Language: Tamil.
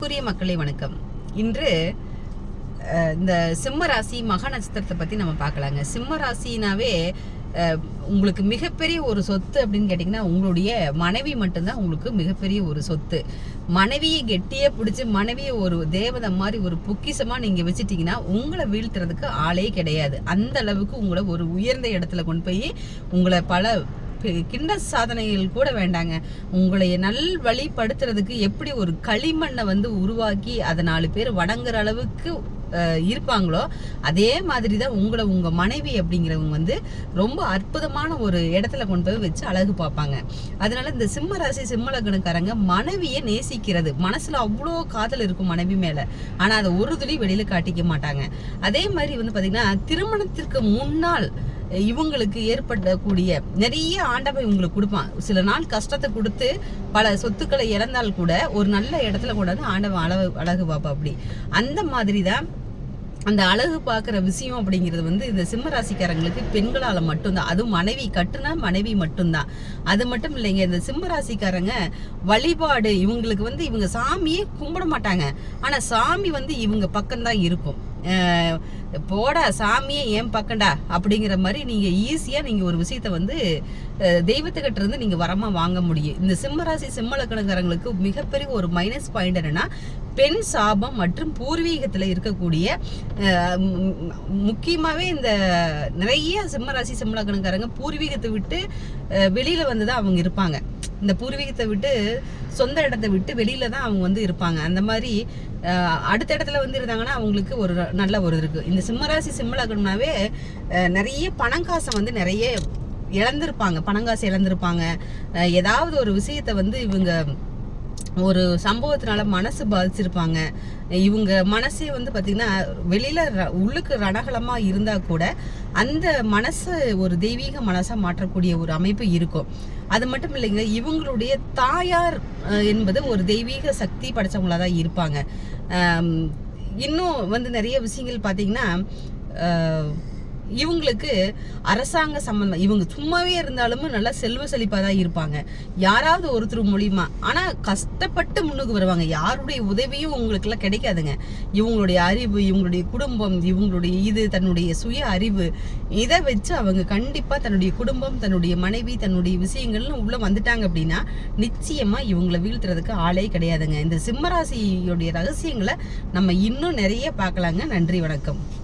அன்புக்குரிய மக்களை வணக்கம். இன்று இந்த சிம்ம ராசி மக நட்சத்திரத்தை பத்தி நம்ம பார்க்கலாங்க. சிம்ம ராசினாவே உங்களுக்கு மிகப்பெரிய ஒரு சொத்து அப்படின்னு கேட்டிங்கன்னா உங்களுடைய மனைவி மட்டும்தான் உங்களுக்கு மிகப்பெரிய ஒரு சொத்து. மனைவியை கெட்டியே பிடிச்சி மனைவியை ஒரு தேவதை மாதிரி ஒரு பொக்கிசமாக நீங்கள் வச்சுட்டிங்கன்னா உங்களை வீழ்த்துறதுக்கு ஆளே கிடையாது. அந்த அளவுக்கு உங்களை ஒரு உயர்ந்த இடத்துல கொண்டு போய் உங்களை பல கிண்ட சாதனைகள் கூட வேண்டாங்க. உங்களை நல் வழிப்படுத்துறதுக்கு எப்படி ஒரு களிமண்ணை வந்து உருவாக்கி அதை நாலு பேர் வணங்குற அளவுக்கு இருப்பாங்களோ அதே மாதிரி தான் உங்களை உங்கள் மனைவி அப்படிங்கிறவங்க வந்து ரொம்ப அற்புதமான ஒரு இடத்துல கொண்டு போய் வச்சு அழகு பார்ப்பாங்க. அதனால இந்த சிம்ம ராசி சிம்ம லக்னக்காரங்க மனைவியை நேசிக்கிறது மனசில் அவ்வளோ காதல் இருக்கும் மனைவி மேலே. ஆனால் அதை ஒரு துளி வெளியில் காட்டிக்க மாட்டாங்க. அதே மாதிரி வந்து பார்த்திங்கன்னா திருமணத்திற்கு முன்னால் இவங்களுக்கு ஏற்படக்கூடிய நிறைய ஆண்டவன் இவங்களுக்கு கொடுப்பான் சில நாள் கஷ்டத்தை கொடுத்து பல சொத்துக்களை இழந்தால் கூட ஒரு நல்ல இடத்துல கொண்டாந்து ஆண்டவன் அழகு அழகு பார்ப்பா அப்படி. அந்த மாதிரி தான் அந்த அழகு பார்க்குற விஷயம் அப்படிங்கிறது வந்து இந்த சிம்ம ராசிக்காரங்களுக்கு பெண்களால் மட்டும்தான். அதுவும் மனைவி கட்டுனா மனைவி மட்டும்தான். அது மட்டும் இல்லைங்க இந்த சிம்ம ராசிக்காரங்க வழிபாடு இவங்களுக்கு வந்து இவங்க சாமியே கும்பிட மாட்டாங்க. ஆனால் சாமி வந்து இவங்க பக்கம்தான் இருக்கும். போடா சாமியே ஏன் பக்கண்டா? அப்படிங்கிற மாதிரி நீங்கள் ஈஸியாக நீங்கள் ஒரு விஷயத்த வந்து தெய்வத்துக்கிட்ட இருந்து நீங்கள் வரமாக வாங்க முடியும். இந்த சிம்மராசி சிம்மலக்கணக்காரங்களுக்கு மிகப்பெரிய ஒரு மைனஸ் பாயிண்ட் என்னென்னா பெண் சாபம் மற்றும் பூர்வீகத்தில் இருக்கக்கூடிய முக்கியமாகவே இந்த நிறைய சிம்மராசி சிம்மலக்கணக்காரங்க பூர்வீகத்தை விட்டு வெளியில் வந்து தான் அவங்க இருப்பாங்க. இந்த பூர்வீகத்தை விட்டு சொந்த இடத்தை விட்டு வெளியில தான் அவங்க வந்து இருப்பாங்க. அந்த மாதிரி அடுத்த இடத்துல வந்து இருந்தாங்கன்னா அவங்களுக்கு ஒரு நல்ல ஒரு இருக்கு. இந்த சிம்மராசி சிம்மலகம்னாவே நிறைய பணம் வந்து நிறைய இழந்திருப்பாங்க. பணங்காசு இழந்திருப்பாங்க. ஏதாவது ஒரு விஷயத்தை வந்து இவங்க ஒரு சம்பவத்தினால மனசு பாதிச்சிருப்பாங்க. இவங்க மனசே வந்து பார்த்திங்கன்னா வெளியில ர- உள்ளுக்கு ரணகலமாக இருந்தால் கூட அந்த மனசை ஒரு தெய்வீக மனசாக மாற்றக்கூடிய ஒரு அமைப்பு இருக்கும். அது மட்டும் இல்லைங்க இவங்களுடைய தாயார் என்பது ஒரு தெய்வீக சக்தி படைச்சவங்களா தான் இருப்பாங்க. இன்னும் வந்து நிறைய விஷயங்கள் பார்த்தீங்கன்னா இவங்களுக்கு அரசாங்க சம்பந்தம் இவங்க சும்மாவே இருந்தாலும் நல்லா செல்வ செழிப்பாக தான் இருப்பாங்க. யாராவது ஒருத்தர் மூலியமா. ஆனால் கஷ்டப்பட்டு முன்னுக்கு வருவாங்க. யாருடைய உதவியும் உங்களுக்கெல்லாம் கிடைக்காதுங்க. இவங்களுடைய அறிவு இவங்களுடைய குடும்பம் இவங்களுடைய இது தன்னுடைய சுய அறிவு இதை வச்சு அவங்க கண்டிப்பாக தன்னுடைய குடும்பம் தன்னுடைய மனைவி தன்னுடைய விஷயங்கள்னு உள்ளே வந்துட்டாங்க அப்படின்னா நிச்சயமாக இவங்களை வீழ்த்துறதுக்கு ஆளே கிடையாதுங்க. இந்த சிம்மராசியுடைய ரகசியங்களை நம்ம இன்னும் நிறைய பார்க்கலாங்க. நன்றி வணக்கம்.